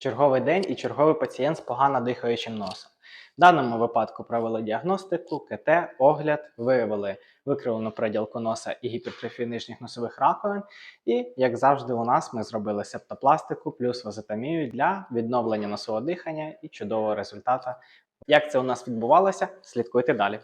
Черговий день і черговий пацієнт з погано дихаючим носом. В даному випадку провели діагностику, КТ, огляд, виявили викривлену приділку носа і гіпертрофію нижніх носових раковин. І, як завжди, у нас ми зробили септопластику плюс вазотомію для відновлення носового дихання і чудового результату. Як це у нас відбувалося? Слідкуйте далі.